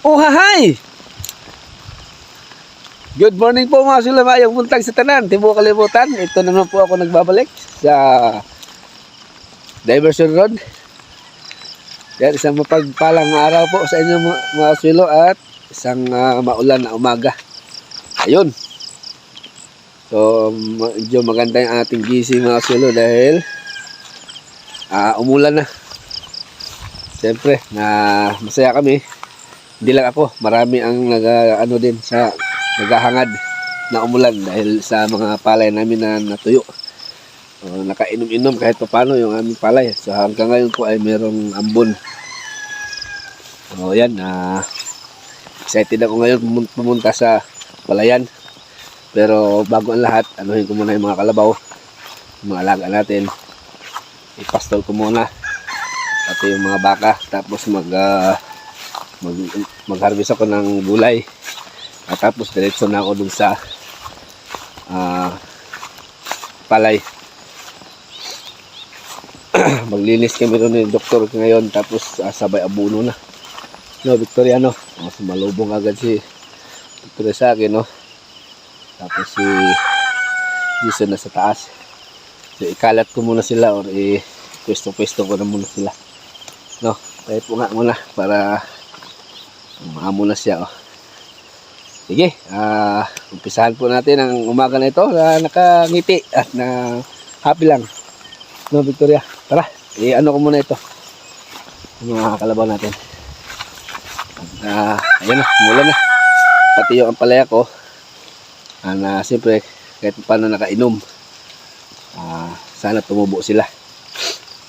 Oh, hi! Good morning po mga sulamayang buntag sa tanan. Di mo kalimutan. Ito naman po ako nagbabalik sa Diversion Road. Yan, isang mapagpalang araw po sa inyo mga, sulo at isang ah, maulan na umaga. Ayun. So, medyo maganda yung ating gising mga sulo dahil ah, umulan na. Siyempre, na masaya kami. Hindi lang ako, marami ang nag ano din sa naghahangad na umulan dahil sa mga palay namin na natuyo. Uh, nakainom-inom kahit pa paano yung aming palay. So hanggang ngayon po ay merong ambon. So yan, na excited ako ngayon pumun- pumunta sa palayan. Pero bago ang lahat, anuhin ko muna yung mga kalabaw, yung mga alaga natin. Ipastol ko muna pati yung mga baka tapos mag ah, mag mag-harvest ako ng gulay. At tapos diretso na ako dun sa ah, palay. Maglinis kami doon ni doktor ngayon tapos ah, sabay abuno na. No Victoriano oh, sumalubong agad si Victoria sa akin no? Tapos si Jason na sa taas. So ikalat ko muna sila or i pwesto-pwesto ko na muna sila. No, tayo po nga muna para maamo na siya. Oh. Sige, ah, umpisahan po natin ang umaga na ito na nakangiti at na happy lang. No, Victoria, tara, i-ano ko muna ito. Yung mga kalabaw natin. Ah, ayan na, mula na. Pati yung ampalaya ko, ah, na siyempre, kahit paano nakainom, ah, sana tumubo sila.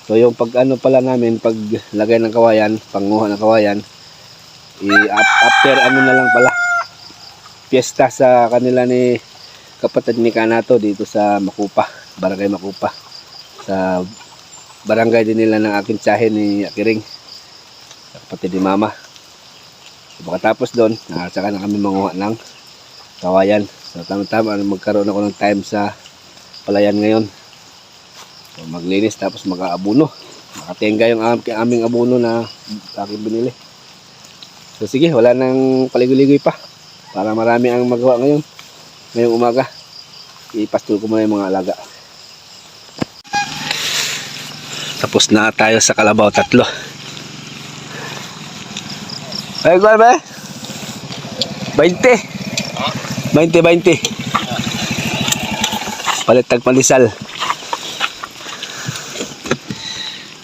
So yung pag ano pala namin, pag lagay ng kawayan, panguha ng kawayan, i up- after ano na lang pala, piyesta sa kanila ni kapatid ni Kanato dito sa Makupa, Barangay Makupa. Sa barangay din nila ng aking tsahe ni Akiring, kapatid ni Mama. So, pagkatapos doon, uh, saka na kami manguha ng kawayan. So tama-tama, magkaroon ako ng time sa palayan ngayon. So, maglinis tapos mag-aabuno. Nakatenga yung am- aming abuno na aking binili. So sige, wala nang paligoy-ligoy pa. Para marami ang magawa ngayon. Ngayong umaga. Ipastol ko muna yung mga alaga. Tapos na tayo sa kalabaw tatlo. Ay, guwan ba? 20. 20, 20. Palit tag palisal.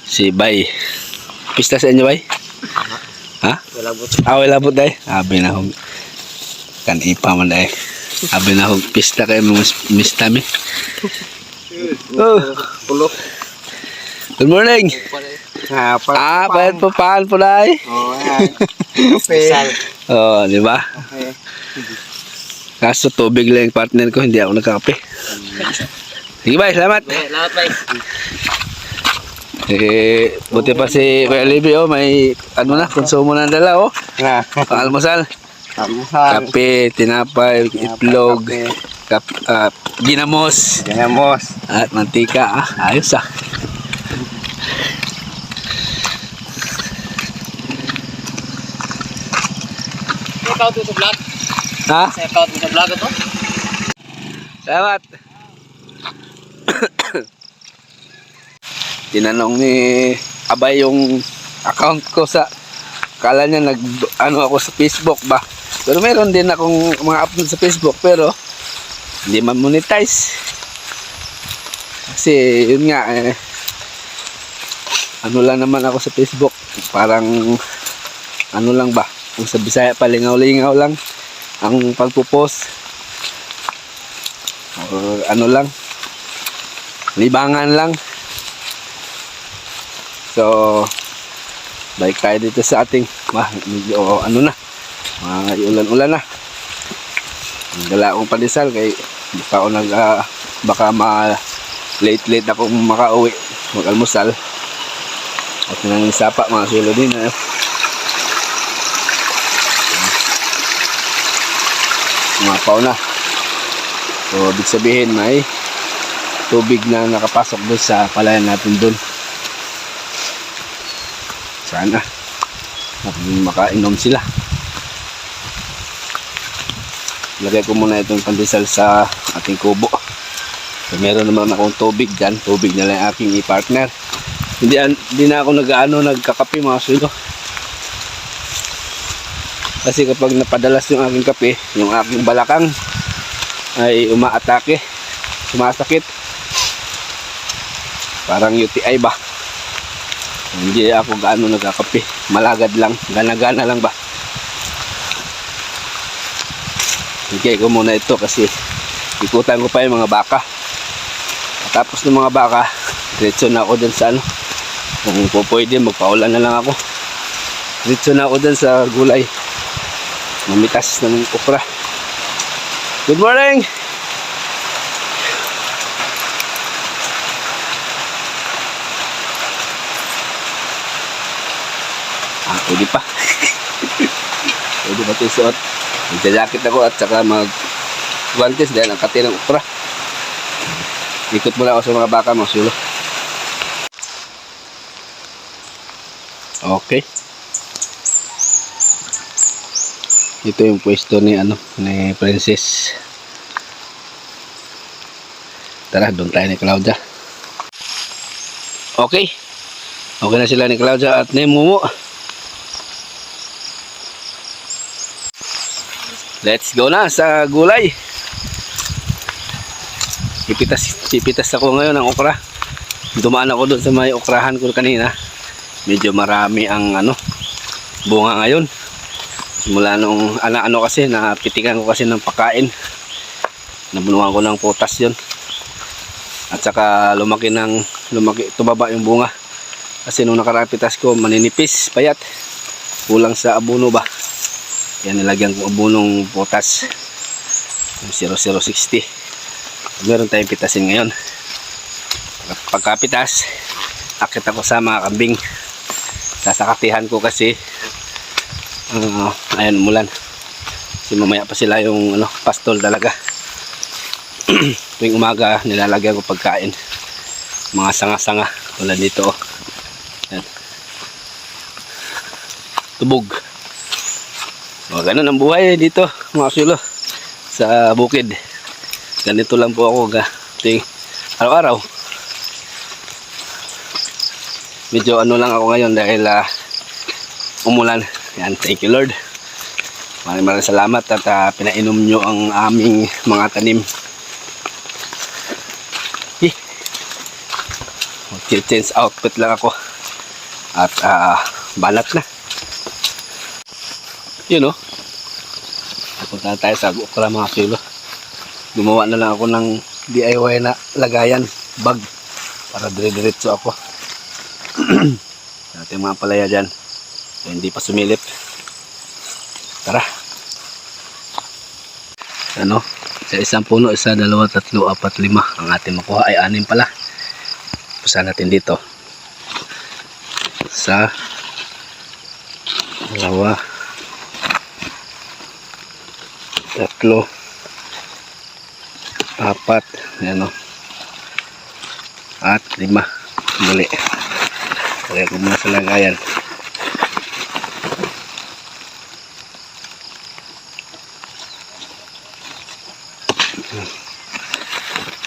Si Bay. Pista sa inyo, Bay? Wala po. Ah, wala po tayo. Abi na hong kan ipa man dahil. Abi na hong pista kayo mga mista mi. Oh, Pulo. good morning. Pa. Ah, bayad po paan po dahil. Oh. Oh, di ba? Okay. Kaso tubig lang partner ko, hindi ako nagkakape. Sige, Bay, salamat. Lahat ba? Eh, buti pa si Kuya Libby, oh, may ano na, konsumo na dala, oh. Ha. Almusal. Kamuhan. Kape, tinapay, itlog, kap, ah, ginamos, Ganamos. at mantika. Ah, ayos ah. Check out mo sa vlog. Ha? Check out mo sa vlog ito. Salamat. Tinanong ni Abay yung account ko sa kala niya nag ano ako sa Facebook ba. Pero meron din akong mga upload sa Facebook pero hindi man monetize. Kasi yun nga eh ano lang naman ako sa Facebook. Parang ano lang ba? Kung sa Bisaya palingaw-lingaw lang ang pagpo-post or ano lang libangan lang so balik tayo dito sa ating bah, medyo ano na mga ulan-ulan na ang dala akong pandesal kay baka ako nag ah, baka ma late late ako makauwi mag almusal at nang sapa mga silo din eh. mga pauna So, ibig sabihin may tubig na nakapasok doon sa palayan natin doon. Sana. Maka- Makainom sila. lagay ko muna itong pandesal sa ating kubo. So, meron naman akong tubig dyan. Tubig na lang ang aking i-partner. Hindi, hindi na ako nag-ano, nagkakape mga sulo. Kasi kapag napadalas yung aking kape, yung aking balakang ay umaatake, sumasakit. Parang UTI ba? Hindi ako gaano nagkakape. Malagad lang, gana-gana lang ba? Higay ko muna ito kasi ikutan ko pa yung mga baka. Tapos ng mga baka, diretso na ako dun sa ano. Kung po pwede, magpaulan na lang ako. Diretso na ako dun sa gulay. Mamitas ng okra. Good morning! Pwede pa. pwede pa ito suot. Magja-jacket ako at saka mag guantes dahil ang kati ng okra. Ikot muna ako sa mga baka mga sulo. Okay. Ito yung pwesto ni ano ni Princess. Tara, doon tayo ni Claudia. Okay. Okay na sila ni Claudia at ni Mumu. Let's go na sa gulay. Ipitas, ipitas ako ngayon ng okra. Dumaan ako doon sa may okrahan ko kanina. Medyo marami ang ano, bunga ngayon. Simula nung ano-ano kasi, napitikan ko kasi ng pakain. Nabunuhan ko ng potas yon At saka lumaki ng, lumaki, tumaba yung bunga. Kasi nung nakarapitas ko, maninipis, payat. Kulang sa abono ba. Yan nilagyan ko abunong potas. Yung 0060 meron tayong pitasin ngayon. Pagkapitas akit ako sa mga kambing. Sasakatihan ko kasi uh, ayan mulan kasi mamaya pa sila yung ano, pastol talaga tuwing umaga nilalagyan ko pagkain. Mga sanga-sanga. Tulad dito oh. Ayan. tubog o, ganun ang buhay dito mga sulo sa bukid. Ganito lang po ako ga araw-araw. Medyo ano lang ako ngayon dahil ah, umulan. Yan thank you Lord. Maraming maraming salamat at ah, pinainom nyo ang aming mga tanim. Mag-change outfit lang ako. At ah, banat na yun o Punta tayo sa Okra mga kilo. Gumawa na lang ako ng DIY na lagayan bag para dire-diretso ako. Sa ating mga palaya dyan so, hindi pa sumilip. Tara. Ano? Sa isang puno isa, dalawa, tatlo, apat, lima. Ang ating makuha ay anim pala. Pusa natin dito. Sa dalawa tatlo. Apat. Ayan o at lima. Muli. Kaya ko muna sa lagayan.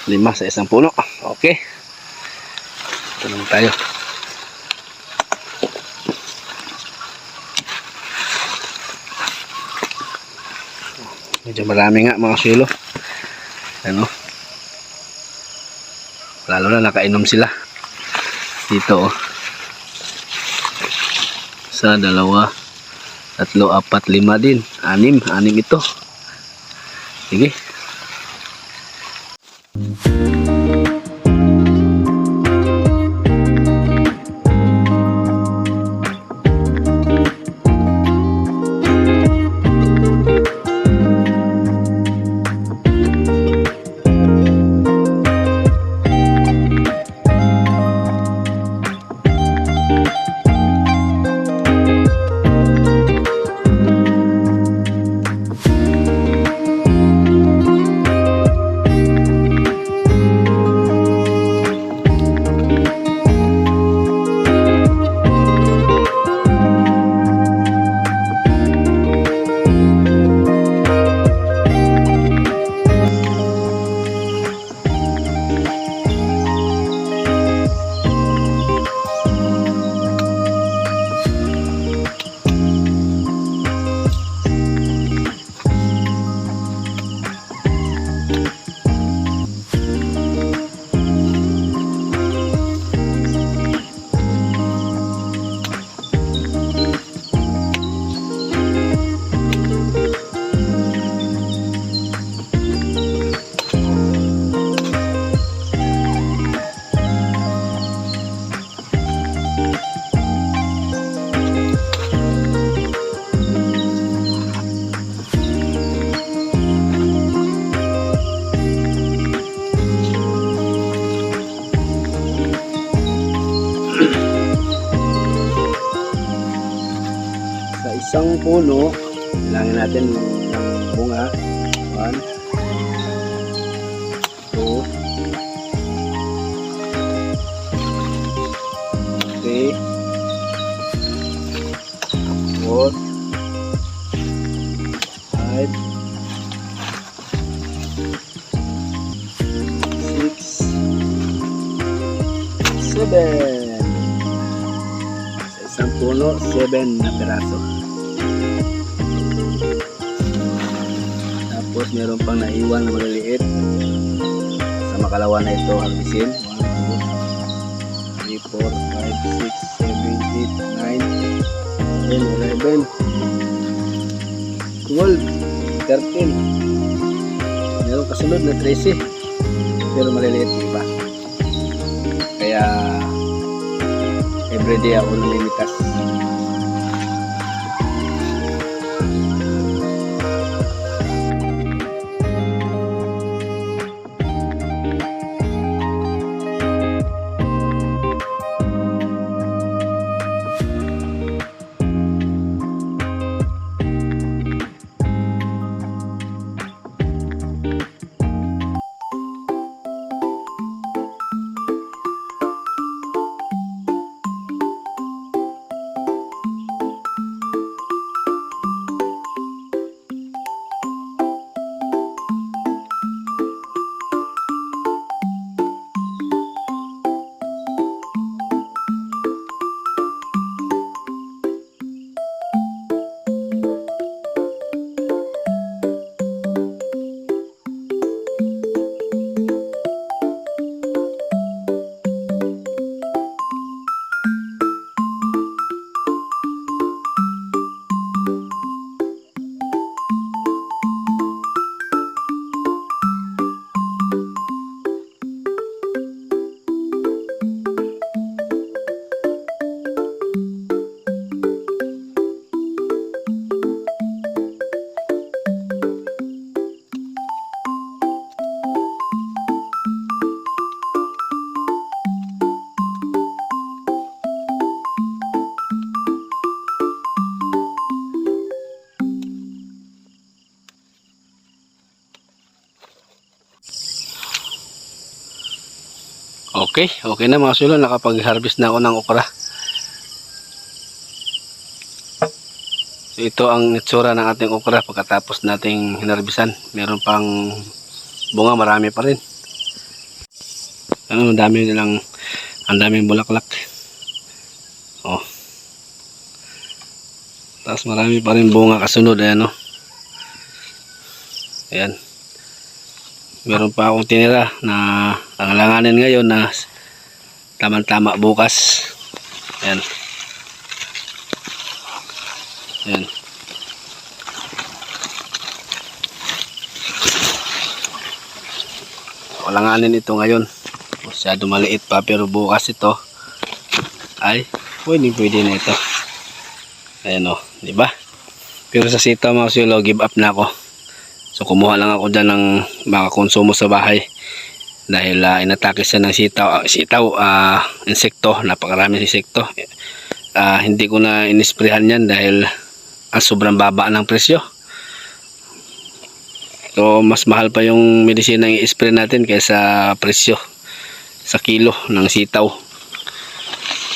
Lima sa isang puno. Okay. Naman tayo medyo marami nga mga silo ano? Lalo na nakainom sila. Dito oh. Sa dalawa tatlo apat lima din. Anim anim ito. Sige puno, bilangin natin ng bunga. One, two, three, four, five, six, seven. Sa isang puno, seven na peraso. Tapos meron pang naiwan na maliliit. Sa makalawa na ito, harbisin. 1, 2, 3, 4, 5, 6, 7, 8, 9, 10, 11, 12, 13. Meron kasunod na 13. Pero maliliit iba. Kaya everyday ako namimitas. Okay, okay na mga sulo. Nakapag-harvest na ako ng okra. So, ito ang itsura ng ating okra pagkatapos nating hinarbisan. Meron pang bunga, marami pa rin. Ano, ang dami nilang, ang daming bulaklak. Oh. Tapos marami pa rin bunga kasunod. Ayan, oh. Ayan meron pa akong tinira na alanganin ngayon na tamang-tama bukas. Yan. Yan. Alanganin ito ngayon. Masyado maliit pa pero bukas ito ay pwede pwede na ito. Ayan o, di ba? Pero sa sita mga silo, give up na ako. So kumuha lang ako dyan ng mga konsumo sa bahay dahil uh, inatake siya ng sitaw, sitaw ah, insekto, napakaraming insekto. Ah, hindi ko na inisprehan yan dahil ah, sobrang baba ng presyo. So mas mahal pa yung medisina yung i-spray natin kaysa presyo sa kilo ng sitaw.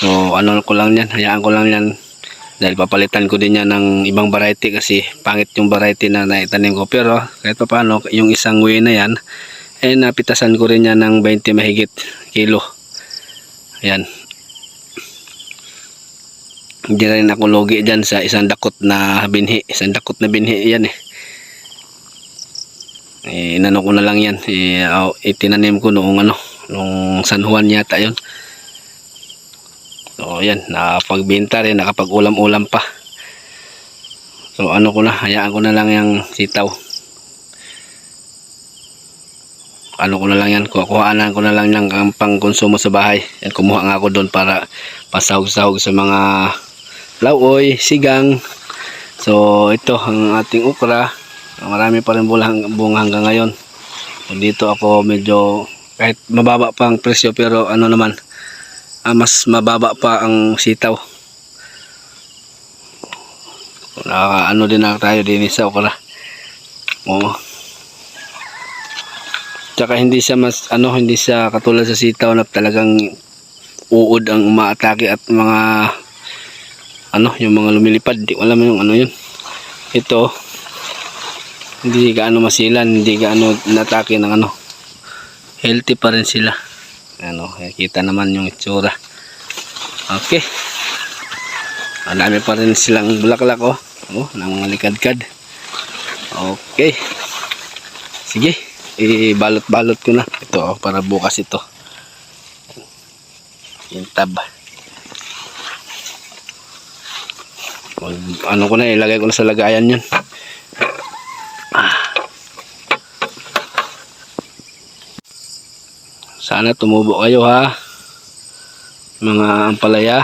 So ano ko lang yan, hayaan ko lang yan dahil papalitan ko din yan ng ibang variety kasi pangit yung variety na naitanim ko pero kahit pa paano yung isang way na yan eh napitasan ko rin yan ng 20 mahigit kilo. Yan hindi na rin ako logi dyan sa isang dakot na binhi. Isang dakot na binhi yan eh. Eh, inano ko na lang yan. Eh, oh, itinanim ko noong ano noong San Juan yata yon So yan, nakapagbenta rin, nakapag-ulam-ulam pa. So ano ko na, hayaan ko na lang yung sitaw. Ano ko na lang yan, kukuhaanan ko na lang ng pang konsumo sa bahay. Yan, kumuha nga ako doon para pasahog-sahog sa mga lauoy, sigang. So ito ang ating ukra. Marami pa rin bulang, bunga hanggang ngayon. Dito ako medyo kahit mababa pang presyo pero ano naman ah, mas mababa pa ang sitaw Naka, ano din na tayo din sa okra. Oo. Tsaka hindi siya mas ano hindi siya katulad sa sitaw na talagang uod ang umaatake at mga ano yung mga lumilipad. Di ko alam yung ano yun. Ito hindi gaano masilan hindi gaano natake ng ano. Healthy pa rin sila. Ano kita naman yung itsura. Okay. Marami pa rin silang bulaklak oh. Oh nang likadkad okay. Sige ibalot-balot ko na. Ito oh, para bukas ito. Yung tab. Ano ko na ilagay ko na sa lagayan yun. Ah. sana tumubo kayo ha? Mga ampalaya.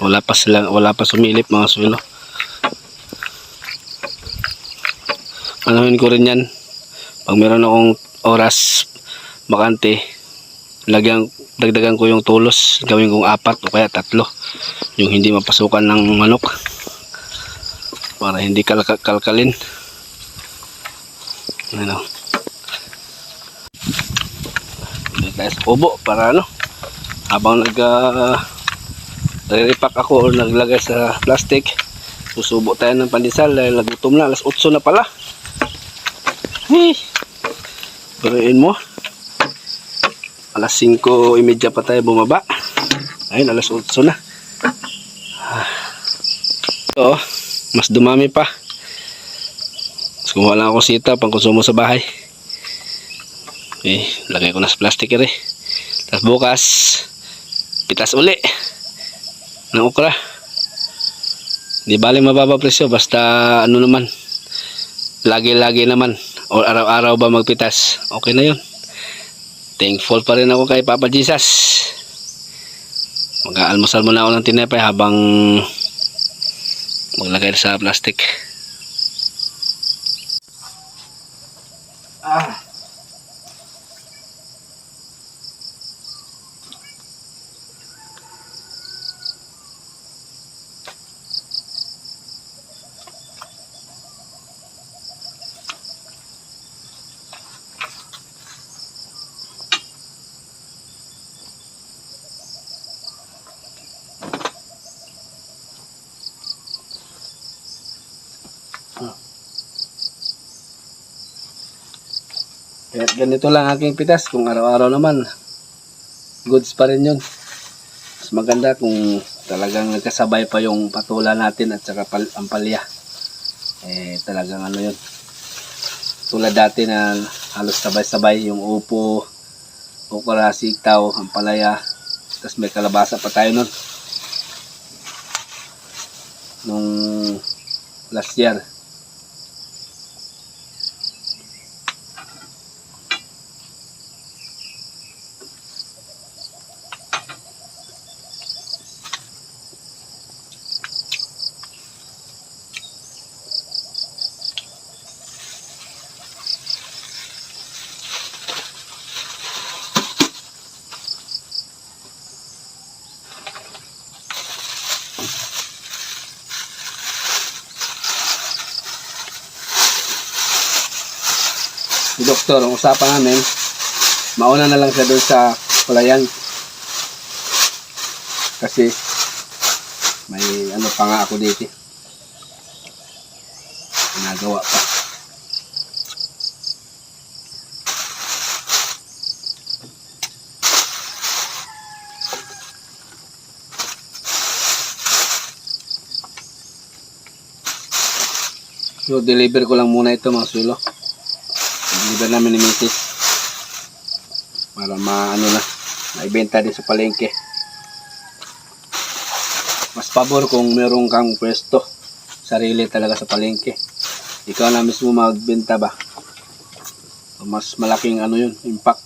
Wala pa sila wala pa sumilip mga sulo Anuhin ko rin yan. Pag meron akong oras bakante lagyan dagdagan ko yung tulos. Gawin kong apat o kaya tatlo. Yung hindi mapasukan ng manok. Para hindi kalka- kalkalin. Ano? Dito tayo sa kubo para ano? Habang nag uh, repack ako o naglagay sa plastic susubo tayo ng pandesal dahil nagutom na. Alas 8 na pala hey Paruin mo. Alas 5.30 pa tayo bumaba. Ayun alas 8 na. Ito mas dumami pa. Mas kumuha lang ako sita pang konsumo sa bahay. Eh lagay ko na sa plastic eh tapos bukas pitas uli ng okra. Di bali mababa presyo basta ano naman lagi-lagi naman araw-araw ba magpitas? Okay na yun. Thankful pa rin ako kay Papa Jesus. Mag-aalmusal muna ako ng tinapay habang maglagay sa plastic. Ah Kaya ganito lang aking pitas. Kung araw-araw naman, goods pa rin yun. Mas maganda kung talagang nagkasabay pa yung patula natin at saka pal ampalya. Eh, talagang ano yun. Tulad dati na halos sabay-sabay yung upo, okra, sitaw, ampalaya. Tapos may kalabasa pa tayo nun. Nung last year. Si doktor, ang usapan namin, mauna na lang siya doon sa palayan. Kasi, may ano pa nga ako dito. Ginagawa pa. So, deliver ko lang muna ito mga sulo. Deliver namin ni Mrs. Para maano na, maibenta din sa palengke. Mas pabor kung meron kang pwesto. Sarili talaga sa palengke. Ikaw na mismo magbenta ba? Mas malaking ano yun, impact.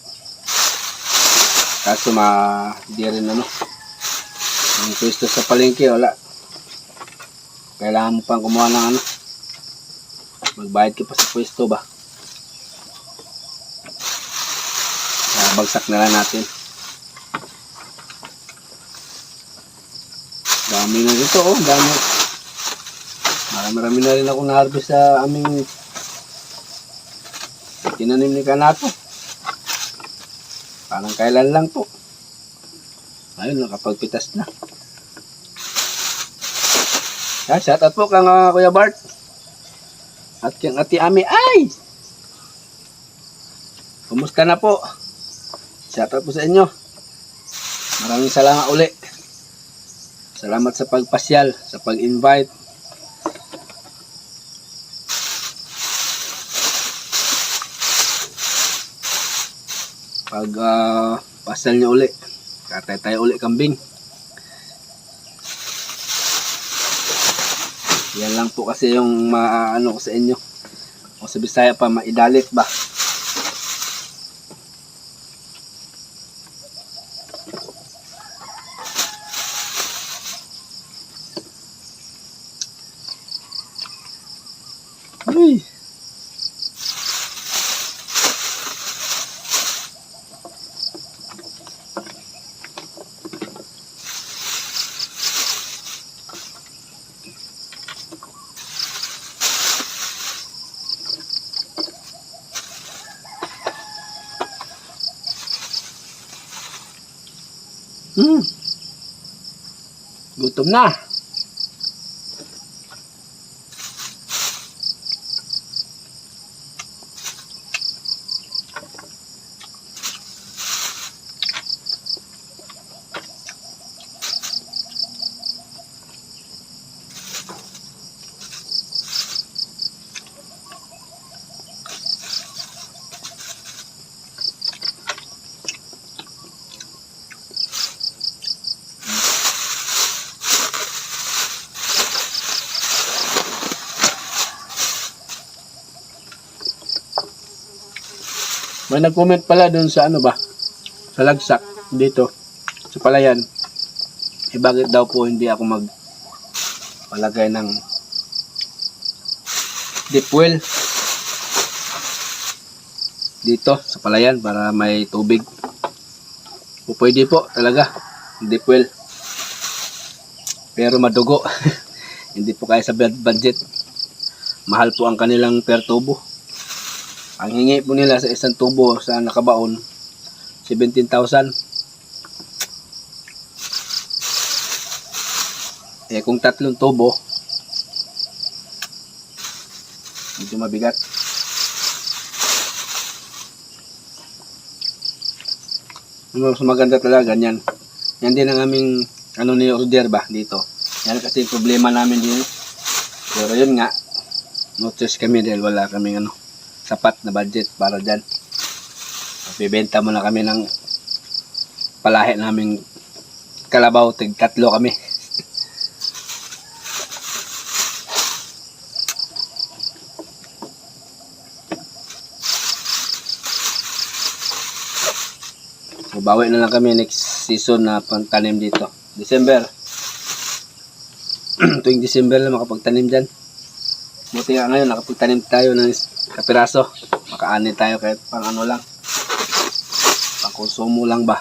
Kaso ma, di rin ano. Ang pwesto sa palengke, wala. Kailangan mo pang kumuha ng ano. Magbayad ka pa sa pwesto ba? Kaya bagsak na lang natin. Dami na ito, oh. Dami. Marami-rami na rin ako na-harvest sa aming tinanim ni Kanato. Parang kailan lang po. Ayun, nakapagpitas na. Yan, shout out po kang ah, Kuya Bart. At kang Ate Ami. Ay! Kumusta na po? Shout out po sa inyo. Maraming salamat uli. Salamat sa pagpasyal, sa pag-invite. Pag ah, pasyal niyo uli. Katay tayo uli kambing. Yan lang po kasi yung maano ko sa inyo. O sa Bisaya pa, maidalit ba? Hmm. Gutom na. May nag-comment pala dun sa ano ba? Sa lagsak dito. Sa palayan. Eh bakit daw po hindi ako mag palagay ng deep well dito sa palayan para may tubig. O pwede po talaga. Deep well. Pero madugo. hindi po kaya sa bud- budget. Mahal po ang kanilang per tubo. Ang hingi po nila sa isang tubo sa nakabaon, 17,000. Eh kung tatlong tubo, medyo mabigat. Ano mas maganda talaga ganyan. Yan din ang aming ano ni order ba dito. Yan kasi problema namin din. Pero yun nga, no choice kami dahil wala kaming ano sapat na budget para dyan. Bibenta muna kami ng palahi naming kalabaw, tig tatlo kami. Bawi na lang kami next season na pangtanim dito. December. Tuwing December na makapagtanim dyan. Buti nga ngayon, nakapagtanim tayo ng kapiraso. Makaani tayo kahit pang ano lang. Pang konsumo lang ba.